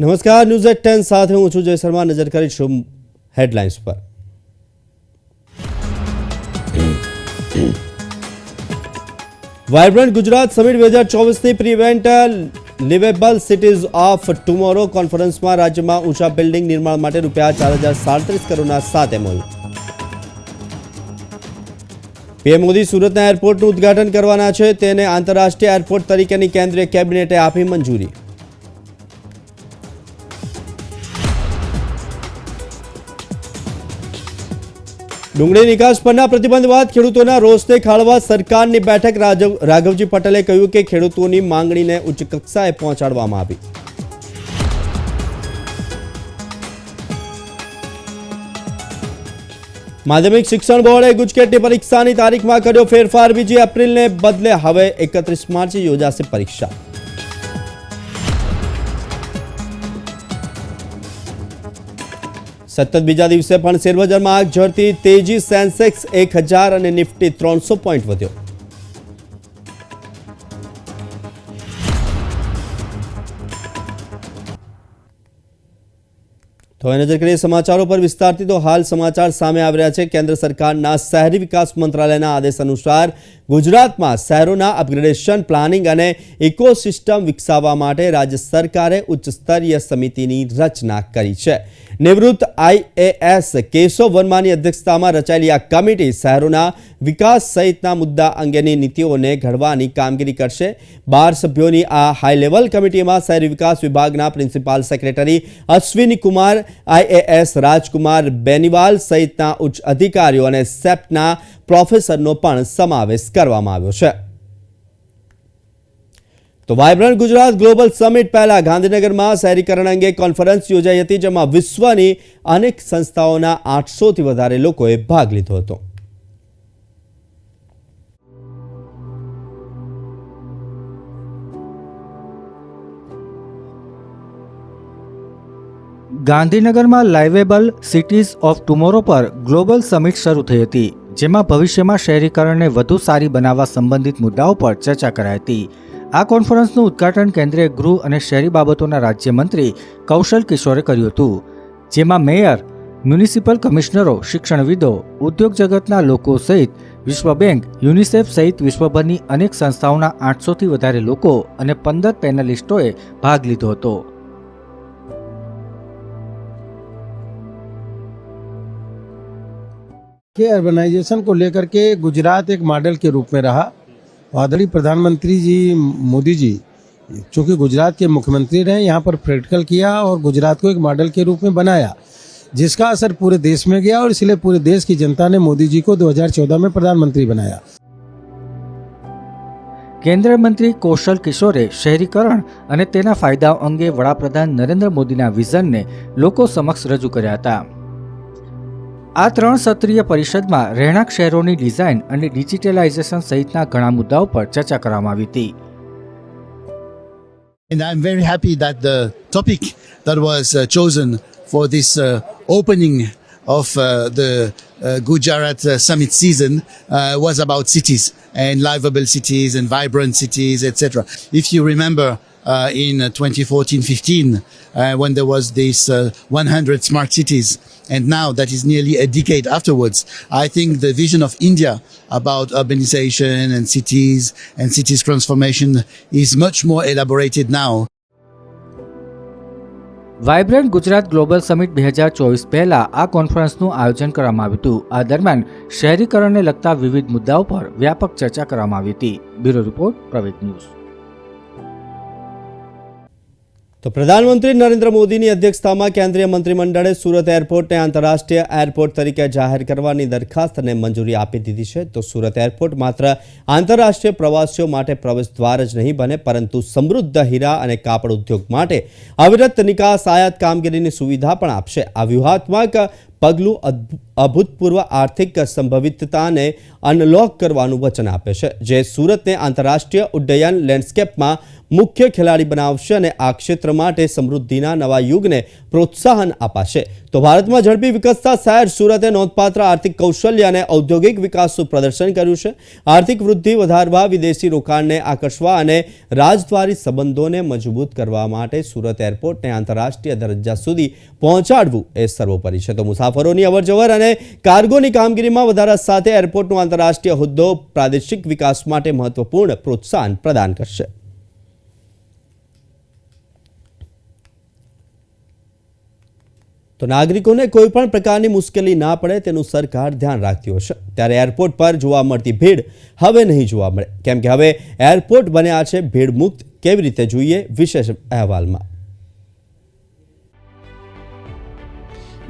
નમસ્કાર, news at ten સાથે હું છું જય શર્મા. નજર કરીશું હેડલાઇન્સ પર. વાઇબ્રન્ટ ગુજરાત સમિટ બે હજાર ચોવીસની prevent liveable cities of tomorrow કોન્ફરન્સમાં રાજ્યમાં ઊંચા બિલ્ડિંગ નિર્માણ માટે રૂપિયા ચાર હજાર સાડત્રીસ કરોડના સાત એમઓયુ પીએમ મોદી સુરતના એરપોર્ટનું ઉદ્ઘાટન કરવાના છે. તેને આંતરરાષ્ટ્રીય એરપોર્ટ તરીકેની કેન્દ્રીય કેબિનેટે આપી મંજૂરી. ડુંગળી નિકાસ પરના પ્રતિબંધ બાદ ખેડૂતોના રોષને ખાળવા સરકારની બેઠક રાઘવજી પટેલે કહ્યું કે ખેડૂતોની માંગણીને ઉચ્ચ કક્ષાએ પહોંચાડવામાં આવી. માધ્યમિક શિક્ષણ બોર્ડે ગુજકેટની પરીક્ષાની તારીખમાં કર્યો ફેરફાર. બીજી એપ્રિલને બદલે હવે એકત્રીસ માર્ચે યોજાશે પરીક્ષા. સતત બીજા દિવસે પણ શેરબજારમાં આગ ઝરતી તેજી, સેન્સેક્સ એક અને નિફ્ટી ત્રણસો પોઈન્ટ વધ્યો. તો નજર કરીએ સમાચારો પર વિસ્તારથી. તો હાલ સમાચાર સામે આવી રહ્યા છે. કેન્દ્ર સરકારના શહેરી વિકાસ મંત્રાલયના આદેશ અનુસાર ગુજરાતમાં શહેરોના અપગ્રેડેશન, પ્લાનિંગ અને ઇકોસિસ્ટમ વિકસાવવા માટે રાજ્ય સરકારે ઉચ્ચ સ્તરીય સમિતિની રચના કરી છે. નિવૃત્ત આઈએએસ કેશવ વર્માની અધ્યક્ષતામાં રચાયેલી આ કમિટી શહેરોના વિકાસ સહિતના મુદ્દા અંગેની નીતિઓને ઘડવાની કામગીરી કરશે. બાર સભ્યોની આ હાઈ લેવલ કમિટીમાં શહેરી વિકાસ વિભાગના principal secretary Ashwini Kumar IAS Rajkumar Beniwal સહિતના ઉચ્ચ અધિકારીઓ અને સેપ્ટના પ્રોફેસરનો પણ સમાવેશ કરવામાં આવ્યો છે. તો વાયબ્રન્ટ ગુજરાત ગ્લોબલ સમિટ પહેલા ગાંધીનગરમાં શહેરીકરણ અંગે કોન્ફરન્સ યોજાઈ હતી, જેમાં વિશ્વની અનેક સંસ્થાઓના આઠસોથી વધારે લોકોએ ભાગ લીધો હતો. ગાંધીનગરમાં લાઇવેબલ સિટીઝ ઓફ ટુમોરો પર ગ્લોબલ સમિટ શરૂ થઈ હતી, જેમાં ભવિષ્યમાં શહેરીકરણને વધુ સારી બનાવવા સંબંધિત મુદ્દાઓ પર ચર્ચા કરાઈ હતી. આ કોન્ફરન્સનું ઉદ્ઘાટન કેન્દ્રીય ગૃહ અને શહેરી બાબતોના રાજ્યમંત્રી કૌશલ કિશોરે કર્યું હતું જેમાં મેયર મ્યુનિસિપલ કમિશનરો શિક્ષણવિદો ઉદ્યોગ જગતના લોકો સહિત વિશ્વ બેંક યુનિસેફ સહિત વિશ્વભરની અનેક સંસ્થાઓના આઠસોથી વધારે લોકો અને પંદર પેનલિસ્ટોએ ભાગ લીધો હતો के अर्बनाइजेशन को लेकर के गुजरात एक मॉडल के रूप में रहा आदरणीय प्रधानमंत्री जी मोदी जी चूंकि गुजरात के मुख्यमंत्री रहे यहाँ पर प्रैक्टिकल किया और गुजरात को एक मॉडल के रूप में बनाया जिसका असर पूरे देश में गया और इसलिए पूरे देश की जनता ने मोदी जी को 2014 में प्रधानमंत्री बनाया કેન્દ્રીય મંત્રી કૌશલ કિશોરે શહેરીકરણ અને તેના ફાયદાઓ અંગે વડાપ્રધાન નરેન્દ્ર મોદીના વિઝનને લોકો સમક્ષ રજૂ કર્યા હતા આ ત્રણ સત્રીય પરિષદમાં રહેણાંક શહેરોની ડિઝાઇન અને ડિજિટલાઇઝેશન સહિતના ઘણા મુદ્દાઓ પર ચર્ચા કરવામાં આવી હતી And I'm very happy that the topic that was uh, chosen for this uh, opening of uh, the uh, Gujarat uh, summit season uh, was about cities and livable cities and vibrant cities, etc. If you remember uh, in 2014-15 uh, when there was this uh, 100 smart cities and now that is nearly a decade afterwards, I think the vision of India about urbanization and cities and cities transformation is much more elaborated now. Vibrant Gujarat global summit બે હજાર ચોવીસ પહેલાં આ કોન્ફરન્સનું આયોજન કરવામાં આવ્યું હતું આ દરમિયાન શહેરીકરણને લગતા વિવિધ મુદ્દાઓ પર વ્યાપક ચર્ચા કરવામાં આવી હતી બ્યુરો રિપોર્ટ પ્રવેગ ન્યૂઝ તો પ્રધાનમંત્રી નરેન્દ્ર મોદીની અધ્યક્ષતામાં કેન્દ્રીય મંત્રીમંડળે સુરત એરપોર્ટને આંતરરાષ્ટ્રીય એરપોર્ટ તરીકે જાહેર કરવાની દરખાસ્તને મંજૂરી આપી દીધી છે. તો સુરત એરપોર્ટ માત્ર આંતરરાષ્ટ્રીય પ્રવાસીઓ માટે પ્રવેશ દ્વાર જ નહીં બને, પરંતુ સમૃદ્ધ હીરા અને કાપડ ઉદ્યોગ માટે અવિરત નિકાસ, આયાત કામગીરીની સુવિધા પણ આપશે. આ વ્યૂહાત્મક પગલું અભૂતપૂર્વ આર્થિક સંભવિતતાને અનલોક કરવાનું વચન આપે છે. જે સુરતને આંતરરાષ્ટ્રીય ઉડ્ડયન લેન્ડસ્કેપમાં મુખ્ય ખેલાડી બનાવશે અને આ ક્ષેત્ર માટે સમૃદ્ધિના નવા યુગને પ્રોત્સાહન અપાશે. તો ભારતમાં ઝડપી વિકસતા શહેર સુરતે નોંધપાત્ર આર્થિક કૌશલ્ય અને ઔદ્યોગિક વિકાસનું પ્રદર્શન કર્યું છે. આર્થિક વૃદ્ધિ વધારવા, વિદેશી રોકાણને આકર્ષવા અને રાજદ્વારી સંબંધોને મજબૂત કરવા માટે સુરત એરપોર્ટને આંતરરાષ્ટ્રીય દરજ્જા સુધી પહોંચાડવું એ સર્વોપરી છે. તો મુસાફરોની અવરજવર અને કાર્ગોની કામગીરીમાં વધારા સાથે એરપોર્ટનો આંતરરાષ્ટ્રીય હોદ્દો પ્રાદેશિક વિકાસ માટે મહત્વપૂર્ણ પ્રોત્સાહન પ્રદાન કરશે. તો નાગરિકોને કોઈ પણ પ્રકારની મુશ્કેલી ના પડે તેનું સરકાર ધ્યાન રાખતી હશે ત્યારે એરપોર્ટ પર જોવા મળતી ભીડ હવે નહીં જોવા મળે. કેમ કે હવે એરપોર્ટ બન્યા છે ભીડ મુક્ત કેવી રીતે જોઈએ વિશેષ અહેવાલમાં.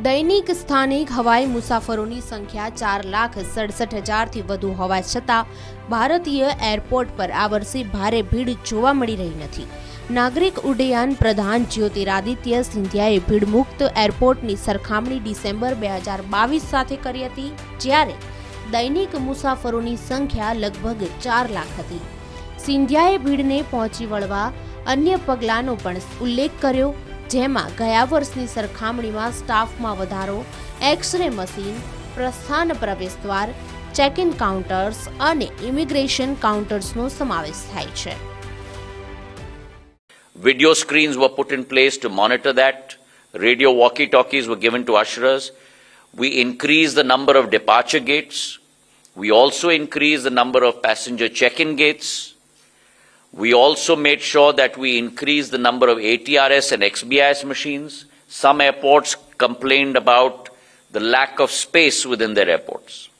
દૈનિક સ્થાનિક હવાઈ મુસાફરોની સંખ્યા ચાર લાખ સડસઠ હજારથી વધુ હોવા છતાં ભારતીય એરપોર્ટ પર આ વર્ષે ભારે ભીડ જોવા મળી રહી નથી. નાગરિક ઉડ્ડયન પ્રધાન જ્યોતિરાદિત્ય સિંધિયાએ ભીડમુક્ત એરપોર્ટની સરખામણી ડિસેમ્બર બે હજાર બાવીસ સાથે કરી હતી, જ્યારે દૈનિક મુસાફરોની સંખ્યા લગભગ ચાર લાખ હતી. સિંધિયાએ ભીડને પહોંચી વળવા અન્ય પગલાંનો પણ ઉલ્લેખ કર્યો, જેમાં ગયા વર્ષની સરખામણીમાં સ્ટાફમાં વધારો એક્સ રે મશીન, પ્રસ્થાન પ્રવેશદ્વાર ચેક ઇન કાઉન્ટર્સ અને ઇમિગ્રેશન કાઉન્ટર્સનો સમાવેશ થાય છે. Video screens were put in place to monitor that. Radio walkie talkies were given to usherers. We increased the number of departure gates. We also increased the number of passenger check in gates. We also made sure that we increased the number of ATRS and XBIS machines. Some airports complained about the lack of space within their airports.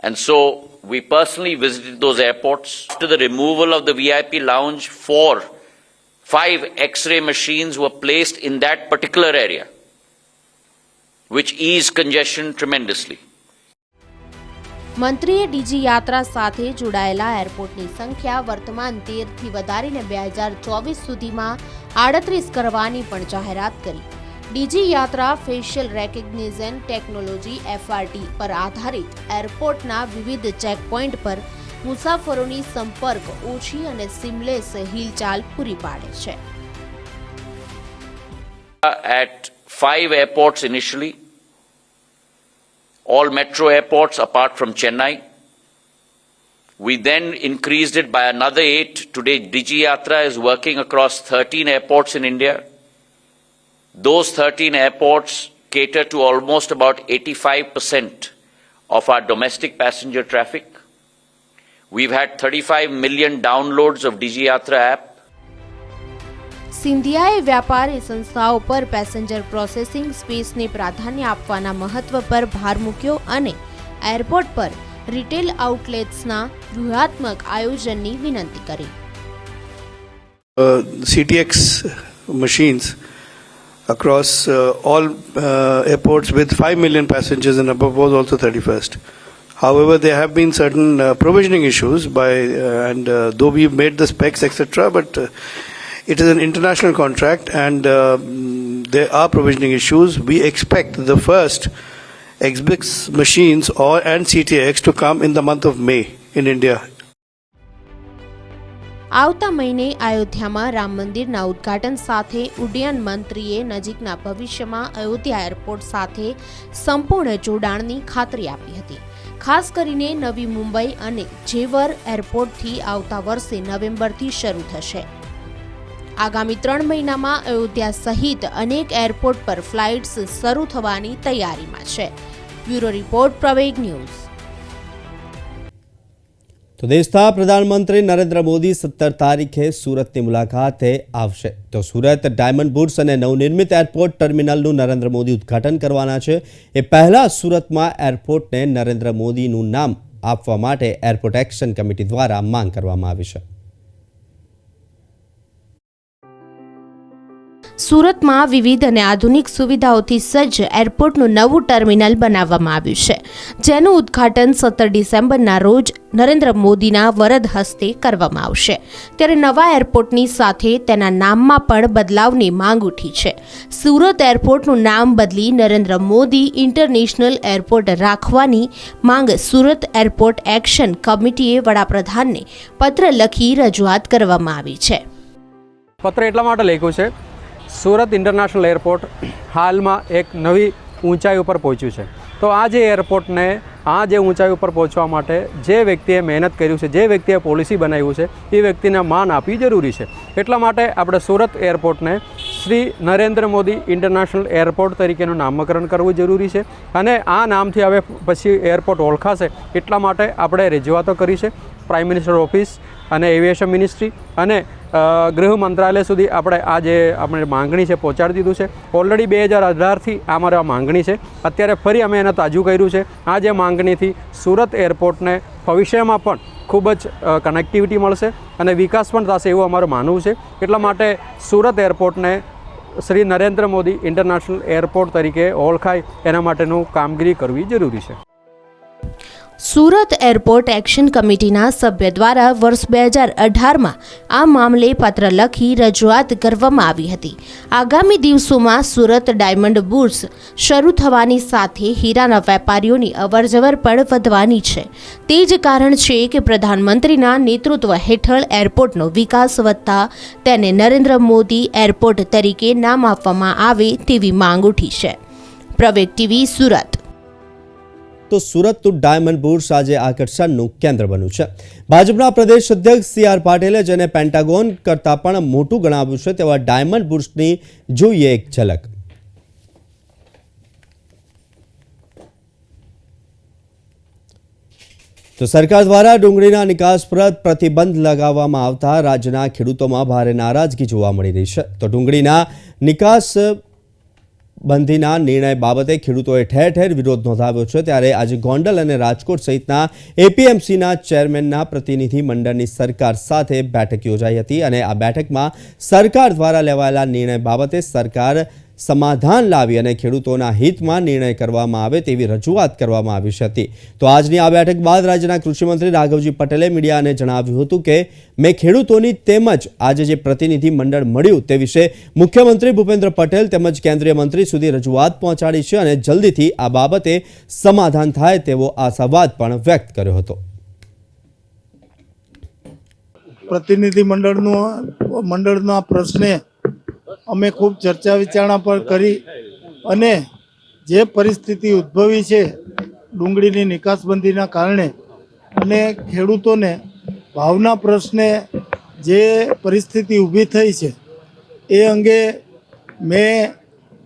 And so we personally visited those airports. After the removal of the VIP lounge, four five x ray machines were placed in that particular area, which eased congestion tremendously. મંત્રીએ DigiYatra સાથે જોડાયેલા એરપોર્ટની સંખ્યા વર્તમાન તેરથી વધારીને બે હજાર ચોવીસ સુધીમાં આડત્રીસ કરવાની પણ જાહેરાત કરી ડીજી યાત્રા ફેશિયલ રેકગ્નિઝન ટેકનોલોજી એફઆરટી પર આધારિત એરપોર્ટના વિવિધ ચેકપોઇન્ટ પર મુસાફરોની સંપર્ક ઓછી અને સિમલેસ હિલચાલ પૂરી પાડે છે At five airports initially, all metro airports apart from Chennai. We then increased it by another eight. Today, Digi Yatra is working across 13 airports in India. Those 13 airports cater to almost about 85% of our domestic passenger traffic. We've had 35 million downloads of DigiYatra app. સિંધિયાએ વ્યાપારી સંસ્થાઓ પર passenger processing સ્પેસને પ્રાધાન્ય આપવાના મહત્વ પર ભાર મૂક્યો અને એરપોર્ટ પર રિટેલ આઉટલેટ્સના વ્યૂહાત્મક આયોજનની વિનંતી કરી uh, CTX machines across uh, all uh, airports with 5 million passengers and above was also 31st. However, there have been certain uh, provisioning issues by, uh, and uh, though we've made the specs, etc., but uh, it is an international contract and uh, mm, there are provisioning issues. We expect the first XBIX machines or and CTX to come in the month of May in India. આવતા મહિને અયોધ્યામાં રામ મંદિરના ઉદ્ઘાટન સાથે ઉડ્ડયન મંત્રીએ નજીકના ભવિષ્યમાં અયોધ્યા એરપોર્ટ સાથે સંપૂર્ણ જોડાણની ખાતરી આપી હતી ખાસ કરીને નવી મુંબઈ અને જેવર એરપોર્ટથી આવતા વર્ષે નવેમ્બરથી શરૂ થશે. આગામી ત્રણ મહિનામાં અયોધ્યા સહિત અનેક એરપોર્ટ પર ફ્લાઇટ્સ શરૂ થવાની તૈયારીમાં છે. Bureau report Praveg news. તો દેશના પ્રધાનમંત્રી નરેન્દ્ર મોદી સત્તર તારીખે સુરતની મુલાકાતે આવશે. તો સુરત ડાયમંડ બુટ્સ અને નવનિર્મિત એરપોર્ટ ટર્મિનલનું નરેન્દ્ર મોદી ઉદ્ઘાટન કરવાના છે. એ પહેલાં સુરતમાં એરપોર્ટને નરેન્દ્ર મોદીનું નામ આપવા માટે એરપોર્ટ એક્શન કમિટી દ્વારા માંગ કરવામાં આવી છે. સુરતમાં વિવિધ અને આધુનિક સુવિધાઓથી સજ્જ એરપોર્ટનું નવું ટર્મિનલ બનાવવામાં આવ્યું છે, જેનું ઉદ્ઘાટન સત્તર ડિસેમ્બરના રોજ નરેન્દ્ર મોદીના વરદ હસ્તે કરવામાં આવશે. ત્યારે નવા એરપોર્ટની સાથે તેના નામમાં પણ બદલાવની માંગ ઉઠી છે. સુરત એરપોર્ટનું નામ બદલી નરેન્દ્ર મોદી ઇન્ટરનેશનલ એરપોર્ટ રાખવાની માંગ સુરત એરપોર્ટ એક્શન કમિટીએ વડાપ્રધાનને પત્ર લખી રજૂઆત કરવામાં આવી છે. પત્ર એટલા માટે લખ્યું છે સુરત ઇન્ટરનેશનલ એરપોર્ટ હાલમાં એક નવી ઊંચાઈ ઉપર પહોંચ્યું છે. તો આ જે એરપોર્ટને, આ જે ઊંચાઈ ઉપર પહોંચવા માટે જે વ્યક્તિએ મહેનત કર્યું છે, જે વ્યક્તિએ પોલિસી બનાવ્યું છે, એ વ્યક્તિને માન આપવી જરૂરી છે. એટલા માટે આપણે સુરત એરપોર્ટને શ્રી નરેન્દ્ર મોદી ઇન્ટરનેશનલ એરપોર્ટ તરીકેનું નામકરણ કરવું જરૂરી છે. અને આ નામથી હવે પછી એરપોર્ટ ઓળખાશે એટલા માટે આપણે રજૂઆતો કરી છે. પ્રાઇમ મિનિસ્ટર ઓફિસ અને એવિએશન મિનિસ્ટ્રી અને ગૃહ મંત્રાલય સુધી આપણે આ જે આપણે માંગણી છે પહોંચાડી દીધું છે. ઓલરેડી બે હજાર અઢારથી આ મારે આ માંગણી છે. અત્યારે ફરી અમે એને તાજું કર્યું છે. આ જે માંગણીથી સુરત એરપોર્ટને ભવિષ્યમાં પણ ખૂબ જ કનેક્ટિવિટી મળશે અને વિકાસ પણ થશે એવું અમારું માનવું છે. એટલા માટે સુરત એરપોર્ટને શ્રી નરેન્દ્ર મોદી ઇન્ટરનેશનલ એરપોર્ટ તરીકે ઓળખાય એના માટેનું કામગીરી કરવી જરૂરી છે. સુરત એરપોર્ટ એક્શન કમિટીના સભ્ય દ્વારા વર્ષ બે હજાર અઢારમાં આ મામલે પત્ર લખી રજૂઆત કરવામાં આવી હતી. આગામી દિવસોમાં સુરત ડાયમંડ બુર્સ શરૂ થવાની સાથે હીરાના વેપારીઓની અવરજવર પણ વધવાની છે. તે જ કારણ છે કે પ્રધાનમંત્રીના નેતૃત્વ હેઠળ એરપોર્ટનો વિકાસ વધતા તેને નરેન્દ્ર મોદી એરપોર્ટ તરીકે નામ આપવામાં આવે તેવી માંગ ઉઠી છે. પ્રવેગ ટીવી સુરત. તો સુરતનું ડાયમંડ બુર્સ આજે આકર્ષણનું કેન્દ્ર બન્યું છે. ભાજપના પ્રદેશ અધ્યક્ષ સી આર પાટીલે જેને પેન્ટાગોન કરતાં પણ મોટું ગણાવ્યું છે તેવા ડાયમંડ બુર્સની જોઈએ એક ઝલક. તો સરકાર દ્વારા ડુંગળીના નિકાસ પર પ્રતિબંધ લગાવવામાં આવતા રાજ્યના ખેડૂતોમાં ભારે નારાજગી જોવા મળી રહી છે. તો ડુંગળીના નિકાસ બંધીના નિર્ણય બાબતે ખેડૂતોએ ઠેર ઠેર વિરોધ નોંધાવ્યો છે. ત્યારે આજે ગોંડલ અને રાજકોટ સહિતના એપીએમસીના ચેરમેનના પ્રતિનિધિ મંડળની સરકાર સાથે બેઠક યોજાઈ હતી અને આ બેઠકમાં સરકાર દ્વારા લેવાયેલા નિર્ણય બાબતે સરકાર સમાધાન લાવી અને ખેડૂતોના હિતમાં નિર્ણય કરવામાં આવે તેવી રજૂઆત કરવામાં આવી હતી તો આજની આ બેઠક બાદ રાજ્યના કૃષિમંત્રી રાઘવજી પટેલે મીડિયાને જણાવ્યું હતું કે, મેં ખેડૂતોની તેમજ આજે જે પ્રતિનિધિ મંડળ મળ્યું તે વિશે મુખ્યમંત્રી ભૂપેન્દ્ર પટેલ તેમજ કેન્દ્રીય મંત્રી સુધી રજૂઆત પહોંચાડી છે અને જલ્દીથી આ બાબતે સમાધાન થાય તેવો આશાવાદ પણ વ્યક્ત કર્યો હતો. પ્રતિનિધિ મંડળનું મંડળના પ્રશ્ને અમે ખૂબ ચર્ચા વિચારણા પર કરી અને જે પરિસ્થિતિ ઉદ્ભવી છે ડુંગળીની નિકાસબંધીના કારણે અને ખેડૂતોને ભાવના પ્રશ્ને જે પરિસ્થિતિ ઊભી થઈ છે એ અંગે મેં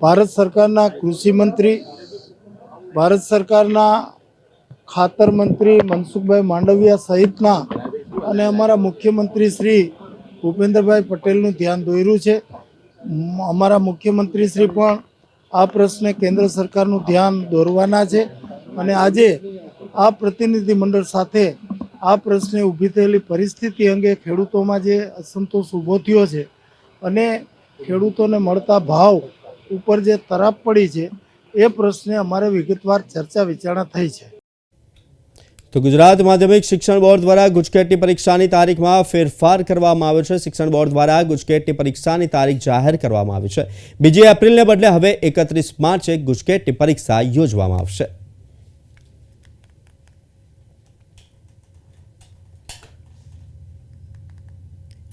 ભારત સરકારના કૃષિ મંત્રી, ભારત સરકારના ખાતર મંત્રી મનસુખભાઈ માંડવિયા સહિતના અને અમારા મુખ્યમંત્રી શ્રી ભૂપેન્દ્રભાઈ પટેલનું ધ્યાન દોર્યું છે. અમારા મુખ્યમંત્રી શ્રી પણ આ પ્રશ્ને કેન્દ્ર સરકારનું ધ્યાન દોરવાના છે અને આજે આ પ્રતિનિધિ મંડળ સાથે આ પ્રશ્ને ઊભી થયેલી પરિસ્થિતિ અંગે ખેડૂતોમાં જે અસંતોષ ઊભો થયો છે અને ખેડૂતોને મળતા ભાવ ઉપર જે તરાપ પડી છે, એ પ્રશ્ને અમારે વિગતવાર ચર્ચા વિચારણા થઈ છે. તો ગુજરાત માધ્યમિક શિક્ષણ બોર્ડ દ્વારા ગુજકેટની પરીક્ષાની તારીખમાં ફેરફાર કરવામાં આવ્યો છે. શિક્ષણ બોર્ડ દ્વારા ગુજકેટની પરીક્ષાની તારીખ જાહેર કરવામાં આવી છે. બીજી એપ્રિલને બદલે હવે એકત્રીસ માર્ચે ગુજકેટની પરીક્ષા યોજવામાં આવશે.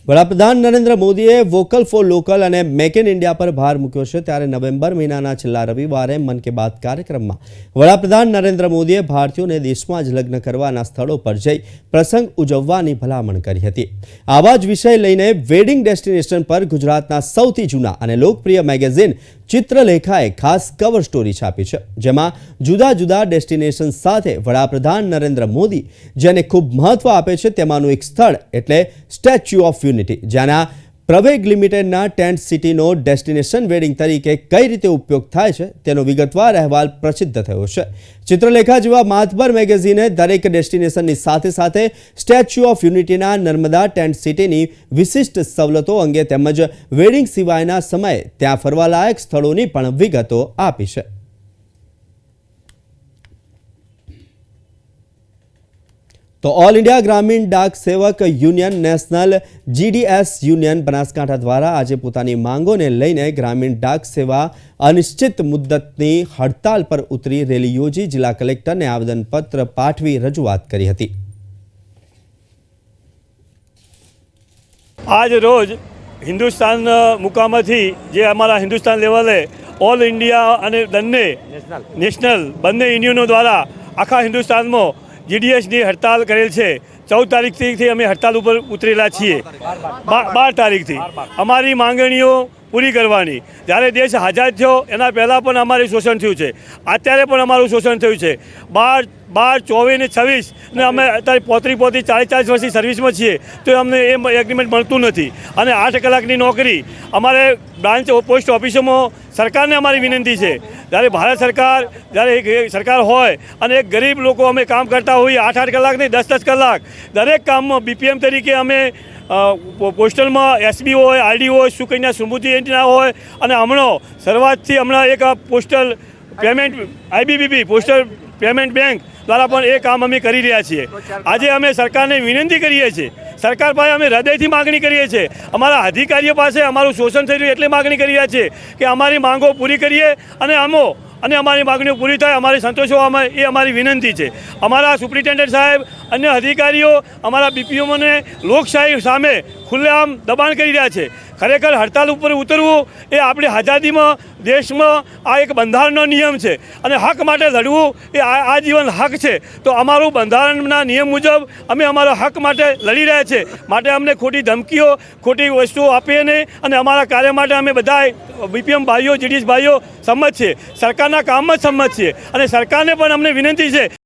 વડાપ્રધાન નરેન્દ્ર મોદીએ વોકલ ફોર લોકલ અને મેક ઇન ઇન્ડિયા પર ભાર મૂક્યો છે ત્યારે નવેમ્બર મહિનાના છેલ્લા રવિવારે મન કી બાત કાર્યક્રમમાં વડાપ્રધાન નરેન્દ્ર મોદીએ ભારતીયોને દેશમાં જ લગ્ન કરવાના સ્થળો પર જઈ પ્રસંગ ઉજવવાની ભલામણ કરી હતી. આવા જ વિષય લઈને વેડિંગ ડેસ્ટિનેશન પર ગુજરાતના સૌથી જૂના અને લોકપ્રિય મેગેઝિન ચિત્રલેખાએ ખાસ કવર સ્ટોરી છાપી છે, જેમાં જુદા જુદા ડેસ્ટિનેશન સાથે વડાપ્રધાન નરેન્દ્ર મોદી, જેને ખૂબ મહત્વ આપે છે, તેમાંનું એક સ્થળ એટલે સ્ટેચ્યુ ઓફ યુનિટી જેના પ્રવેગ લિમિટેડના ટેન્ટ સિટીનો ડેસ્ટિનેશન વેડિંગ તરીકે કઈ રીતે ઉપયોગ થાય છે તેનો વિગતવાર અહેવાલ પ્રસિદ્ધ થયો છે. ચિત્રલેખા જેવા માતબર મેગેઝિને દરેક ડેસ્ટિનેશનની સાથે સાથે સ્ટેચ્યુ ઓફ યુનિટીના નર્મદા ટેન્ટ સિટીની વિશિષ્ટ સવલતો અંગે તેમજ વેડિંગ સિવાયના સમયે ત્યાં ફરવાલાયક સ્થળોની પણ વિગતો આપી છે. તો all India Gramin Dak Sevak union national GDS union Banaskantha દ્વારા આજે પોતાની માંગોને લઈને ગ્રામીણ ડાક સેવા અનિશ્ચિત મુદ્દતની હડતાલ પર ઉતરી રેલી યોજી જિલ્લા કલેક્ટરને આવેદનપત્ર પાઠવી રજૂઆત કરી હતી. આજ રોજ હિન્દુસ્તાન મુકામથી જે અમારા હિન્દુસ્તાન લેવલે ઓલ ઇન્ડિયા અને બંને નેશનલ બંને યુનિયનો દ્વારા આખા હિન્દુસ્તાનમાં જીડીએસની હડતાલ કરેલ છે. ચૌદ તારીખથી અમે હડતાલ ઉપર ઉતરેલા છીએ. બાર તારીખથી. અમારી માંગણીઓ પૂરી કરવાની. જ્યારે દેશ આઝાદ થયો, એના પહેલાં પણ અમારે શોષણ થયું છે. અત્યારે પણ અમારું શોષણ થયું છે. બાર બાર, ચોવીસ ને છવ્વીસ ને અમે અત્યારે પોત્રી પોત્રી ચાલીસ ચાલીસ વર્ષની સર્વિસમાં છીએ, તો અમને એ એગ્રીમેન્ટ મળતું નથી. અને આઠ કલાકની નોકરી, અમારે બ્રાન્ચ પોસ્ટ ઓફિસોમાં સરકારને અમારી વિનંતી છે. જ્યારે ભારત સરકાર, જ્યારે એક સરકાર હોય અને એક ગરીબ લોકો અમે કામ કરતા હોઈએ, આઠ આઠ કલાક નહીં, દસ દસ કલાક. દરેક કામમાં બીપીએમ તરીકે અમે પોસ્ટલમાં એસબી હોય આરડી હોય સુકન્યા સમૃદ્ધિ યોજના હોય, અને હમણાં શરૂઆતથી હમણાં એક postal payment IBBP postal payment bank દ્વારા પણ એ કામ અમે કરી રહ્યા છીએ. આજે અમે સરકારને વિનંતી કરીએ છીએ. સરકાર પાસે અમે હૃદયથી માગણી કરીએ છીએ. અમારા અધિકારીઓ પાસે અમારું શોષણ થઈ રહ્યું એટલે માગણી કરી રહ્યા છીએ કે અમારી માંગો પૂરી કરીએ અને અમો અને અમારી માગણીઓ પૂરી થાય, અમારી સંતોષવામાં એ અમારી વિનંતી છે. અમારા સુપ્રિન્ટેન્ડન્ટ સાહેબ અન્ય અધિકારીઓ અમારા બીપીઓને લોકશાહી સામે ખુલ્લેઆમ દબાણ કરી રહ્યા છે. ખરેખર હડતાલ ઉપર ઉતરવું એ આપણી આઝાદીમાં, દેશમાં આ એક બંધારણનો નિયમ છે. અને હક માટે લડવું એ આ આજીવન હક છે. તો અમારું બંધારણના નિયમ મુજબ અમે અમારા હક માટે લડી રહ્યા છે. માટે અમને ખોટી ધમકીઓ, ખોટી વસ્તુઓ આપીએ નહીં અને અમારા કાર્ય માટે અમે બધા બીપીએમ ભાઈઓ જીડીએસ ભાઈઓ સંમત છે સરકારના કામમાં જ સંમત છીએ. અને સરકારને પણ અમને વિનંતી છે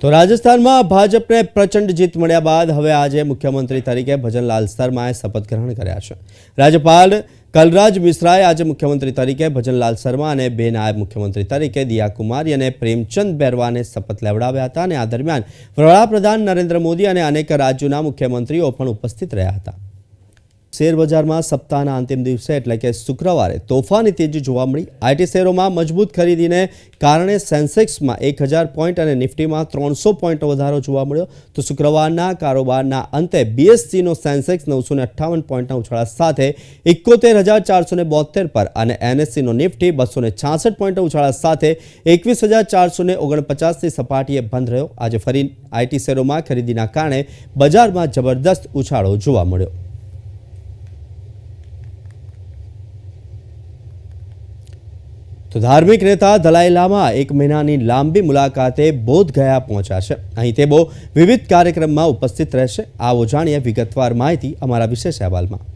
તો રાજસ્થાનમાં ભાજપને પ્રચંડ જીત મળ્યા બાદ હવે આજે મુખ્યમંત્રી તરીકે ભજનલાલ શર્માએ શપથ ગ્રહણ કર્યા છે. રાજ્યપાલ કલરાજ મિશ્રાએ આજે મુખ્યમંત્રી તરીકે ભજનલાલ શર્મા અને બે નાયબ મુખ્યમંત્રી તરીકે દિયા કુમારી અને પ્રેમચંદ બેરવાને શપથ લેવડાવ્યા હતા અને આ દરમિયાન વડાપ્રધાન નરેન્દ્ર મોદી અને અનેક રાજ્યોના મુખ્યમંત્રીઓ પણ ઉપસ્થિત રહ્યા હતા. શેર બજારમાં સપ્તાહના અંતિમ દિવસે એટલે કે શુક્રવારે તોફાની તેજી જોવા મળી. આઈટી શેરોમાં મજબૂત ખરીદીને કારણે સેન્સેક્સમાં એક હજાર પોઈન્ટ અને નિફ્ટીમાં ત્રણસો પોઈન્ટ વધારો જોવા મળ્યો. તો શુક્રવારના કારોબારના અંતે બીએસસીનો સેન્સેક્સ નવસો ને અઠ્ઠાવન પોઈન્ટના ઉછાળા સાથે એકોતેર હજાર ચારસો ને બોતેર પર અને એનએસસીનો નિફ્ટી બસો ને છાસઠ પોઈન્ટના ઉછાળા સાથે એકવીસ હજાર ચારસો ને ઓગણપચાસની સપાટીએ બંધ રહ્યો. આજે ફરી આઈટી શેરોમાં ખરીદીના કારણે બજારમાં જબરદસ્ત ઉછાળો જોવા મળ્યો. તો ધાર્મિક નેતા દલાઈ લામા એક મહિનાની લાંબી મુલાકાતે બોધ ગયા પહોંચ્યા અહીં તેઓ વિવિધ કાર્યક્રમમાં ઉપસ્થિત રહેશે. આવો જાણીએ વિગતવાર માહિતી અમારા વિશેષ અહેવાલમાં.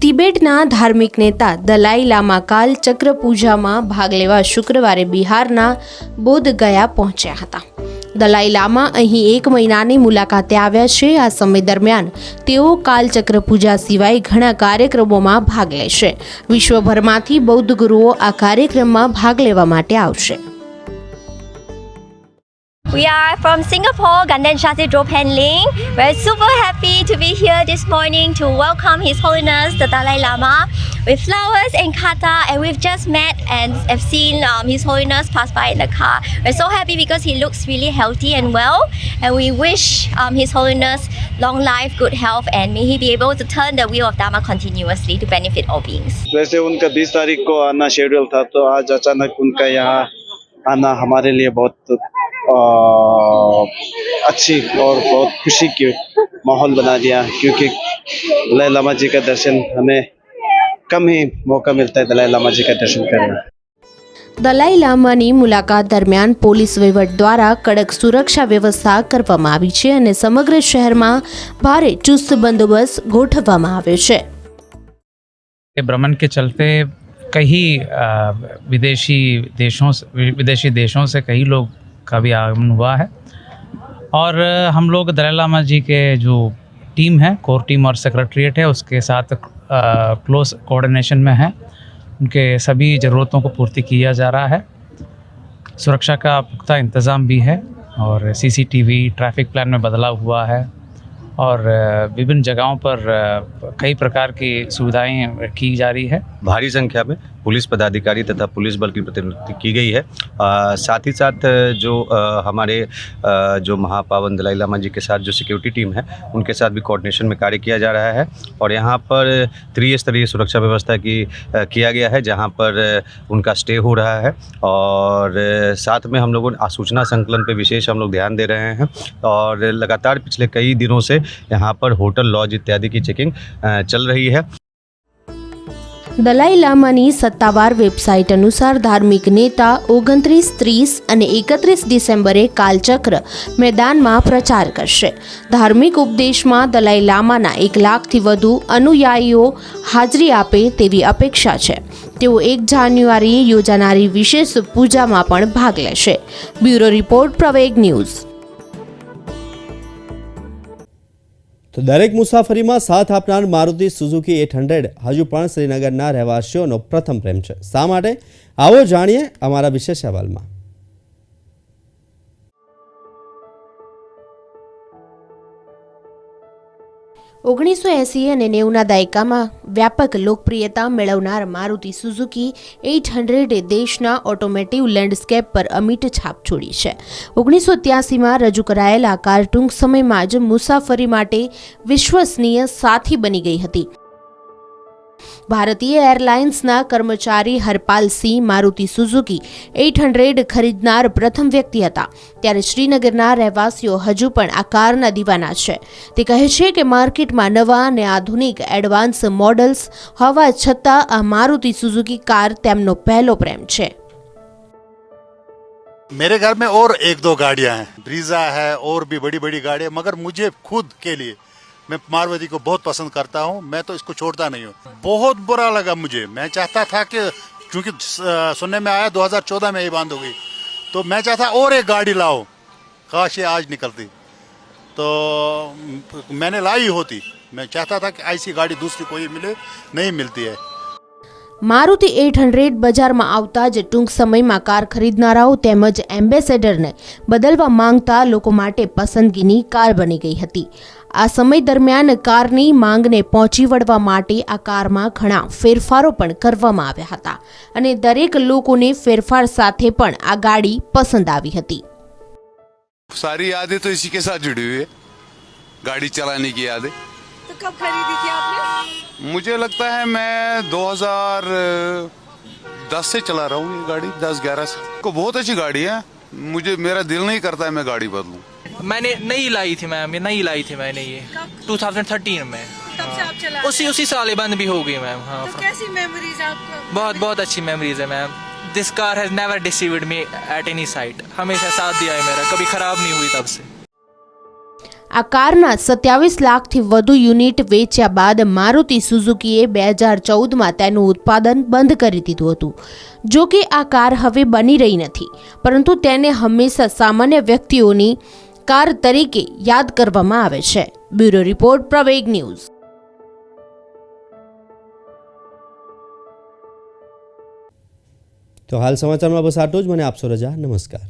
તિબેટના ધાર્મિક નેતા દલાઈ લામા કાલ ચક્ર પૂજામાં ભાગ લેવા શુક્રવારે બિહારના બોધ ગયા પહોંચ્યા હતા. દલાઈ લામા અહીં એક મહિનાની મુલાકાતે આવ્યા છે. આ સમય દરમિયાન તેઓ કાલચક્ર પૂજા સિવાય ઘણા કાર્યક્રમોમાં ભાગ લેશે. વિશ્વભરમાંથી બૌદ્ધ ગુરુઓ આ કાર્યક્રમમાં ભાગ લેવા માટે આવશે. We are from Singapore, Ganden Shasi Drop Handling. We're super happy to be here this morning to welcome His Holiness the Dalai Lama with flowers and kata. And we've just met and have seen um, His Holiness pass by in the car. We're so happy because he looks really healthy and well. And we wish um, His Holiness long life, good health, and may he be able to turn the wheel of Dharma continuously to benefit all beings. वैसे उनका 20 तारीख को आना schedule था तो आज अचानक उनका यहाँ आना हमारे लिए बहुत अ, अच्छी और बहुत खुशी की माहौल बना दिया क्योंकि दलाई लामा जी का दर्शन हमें कम ही मौका मिलता है दलाई लामा जी का दर्शन करने का દલાઈ લામાની મુલાકાત દરમિયાન પોલીસ વહીવટ દ્વારા કડક સુરક્ષા વ્યવસ્થા કરવામાં આવી છે અને સમગ્ર શહેરમાં ભારે ચુસ્ત બંદોબસ્ત ગોઠવવામાં આવ્યો છે के भ्रमण के चलते कई अ, विदेशी देशों से विदेशी देशों से कई लोग का भी आगमन हुआ है। और हम लोग दलाई लामा जी के जो टीम है, कोर टीम और सेक्रेटरीट है, उसके साथ क्लोज कोऑर्डिनेशन में है। उनके सभी ज़रूरतों को पूर्ति किया जा रहा है। सुरक्षा का पुख्ता इंतज़ाम भी है और सीसीटीवी, ट्रैफ़िक प्लान में बदलाव हुआ है। और विभिन्न जगहों पर कई प्रकार की सुविधाएँ की जा रही है। भारी संख्या में पुलिस पदाधिकारी तथा पुलिस बल की प्रतिनियुक्ति की गई है। अ, साथ ही साथ जो अ, हमारे अ, जो महापावन दलाई लामा जी के साथ जो सिक्योरिटी टीम है उनके साथ भी कोऑर्डिनेशन में कार्य किया जा रहा है और यहाँ पर त्रिस्तरीय सुरक्षा व्यवस्था की अ, किया गया है जहाँ पर उनका स्टे हो रहा है और साथ में हम लोगों ने सूचना संकलन पर विशेष हम लोग ध्यान दे रहे हैं और लगातार पिछले कई दिनों से यहाँ पर होटल लॉज इत्यादि की चेकिंग चल रही है। દલાઈ લામાની સત્તાવાર વેબસાઇટ અનુસાર ધાર્મિક નેતા ઓગણત્રીસ, ત્રીસ અને એકત્રીસ ડિસેમ્બરે કાલચક્ર મેદાનમાં પ્રચાર કરશે. ધાર્મિક ઉપદેશમાં દલાઈ લામાના એક લાખથી વધુ અનુયાયીઓ હાજરી આપે તેવી અપેક્ષા છે. તેઓ એક જાન્યુઆરીએ યોજાનારી વિશેષ પૂજામાં પણ ભાગ લેશે. Bureau report Praveg news. તો દરેક મુસાફરીમાં સાથ આપનાર મારુતિ સુઝુકી એટ હંડ્રેડ હજુ પણ શ્રીનગરના રહેવાસીઓનો પ્રથમ પ્રેમ છે. શા માટે? આવો જાણીએ અમારા વિશેષ અહેવાલમાં. ઓગણીસો એંસી અને નેવુંના દાયકામાં વ્યાપક લોકપ્રિયતા મેળવનાર મારુતિ સુઝુકી એઇટ હંડ્રેડે દેશના ઓટોમેટિવ લેન્ડસ્કેપ પર અમિટ છાપ છોડી છે. ઓગણીસો ત્યાસીમાં રજૂ કરાયેલ આ કાર ટૂંક સમયમાં જ મુસાફરી માટે વિશ્વસનીય સાથી બની ગઈ હતી. ભારતીય એરલાઇન્સના કર્મચારી Harpal Singh Maruti Suzuki eight hundred ખરીદનાર પ્રથમ વ્યક્તિ હતા ત્યારે શ્રીનગરના રહેવાસીઓ હજુ પણ આ કારના દીવાના છે તે કહે છે કે માર્કેટમાં નવા અને આધુનિક એડવાન્સ મોડલ્સ હોવા છતાં આ મારુતિ સુઝુકી કાર તેમનો પહેલો પ્રેમ છે मेरे घर में और एक दो गाड़ियां हैं ब्रीजा है और भी बड़ी बड़ी गाड़ियां मगर मुझे खुद के लिए मैं मारवाड़ी को बहुत पसंद करता हूं मैं तो इसको छोड़ता नहीं हूं बहुत बुरा लगा मुझे मैं चाहता था कि क्योंकि अ, सुनने में आया 2014 में ये बंद हो गई तो मैं चाहता और एक गाड़ी लाओ काश ये आज निकलती तो म, मैंने लाई होती मैं चाहता था कि ऐसी गाड़ी दूसरी कोई मिले नहीं मिलती है મારુતિ એઇટ હંડ્રેડ બજારમાં આવતા જ ટૂંક સમયમાં કાર ખરીદનારાઓ તેમજ એમ્બેસેડરને બદલવા માંગતા લોકો માટે પસંદગીની કાર બની ગઈ હતી આ સમય દરમિયાન કારની માંગને પહોંચી વળવા માટે આ કારમાં ઘણા ફેરફારો પણ કરવામાં આવ્યા હતા અને દરેક લોકોને ફેરફાર સાથે પણ આ ગાડી પસંદ આવી હતી सारी यादें तो इसी के साथ जुड़ी हुई है गाड़ी चलाने की यादें तो कब खरीदी थी आपने मुझे लगता है मैं 2010 से चला रहा हूँ ये गाड़ी 10 11 से को बहुत अच्छी गाड़ी है मुझे मेरा दिल नहीं करता है मैं गाड़ी बदलूं मैंने नई लाई थी मैम ये नई लाई थी मैंने ये 2013 में तब से आप चला उसी उसी साल ये बंद भी हो गई मैम हाँ तो कैसी मेमोरीज आपको बहुत बहुत अच्छी मेमोरीज है ma'am this car has never deceived me at any side हमेशा साथ दिया है मेरा कभी खराब नहीं हुई तब से આ કારના સત્યાવીસ લાખથી વધુ યુનિટ વેચ્યા બાદ મારુતિ સુઝુકીએ બે હજાર ચૌદમાં તેનું ઉત્પાદન બંધ કરી દીધું હતું જો કે આ કાર હવે બની રહી નથી પરંતુ તેને હંમેશા સામાન્ય વ્યક્તિઓની કાર તરીકે યાદ કરવામાં આવે છે. Bureau report, Praveg news. તો હાલ સમાચારમાં બસ આટલું જ. મને આપશો રજા. નમસ્કાર.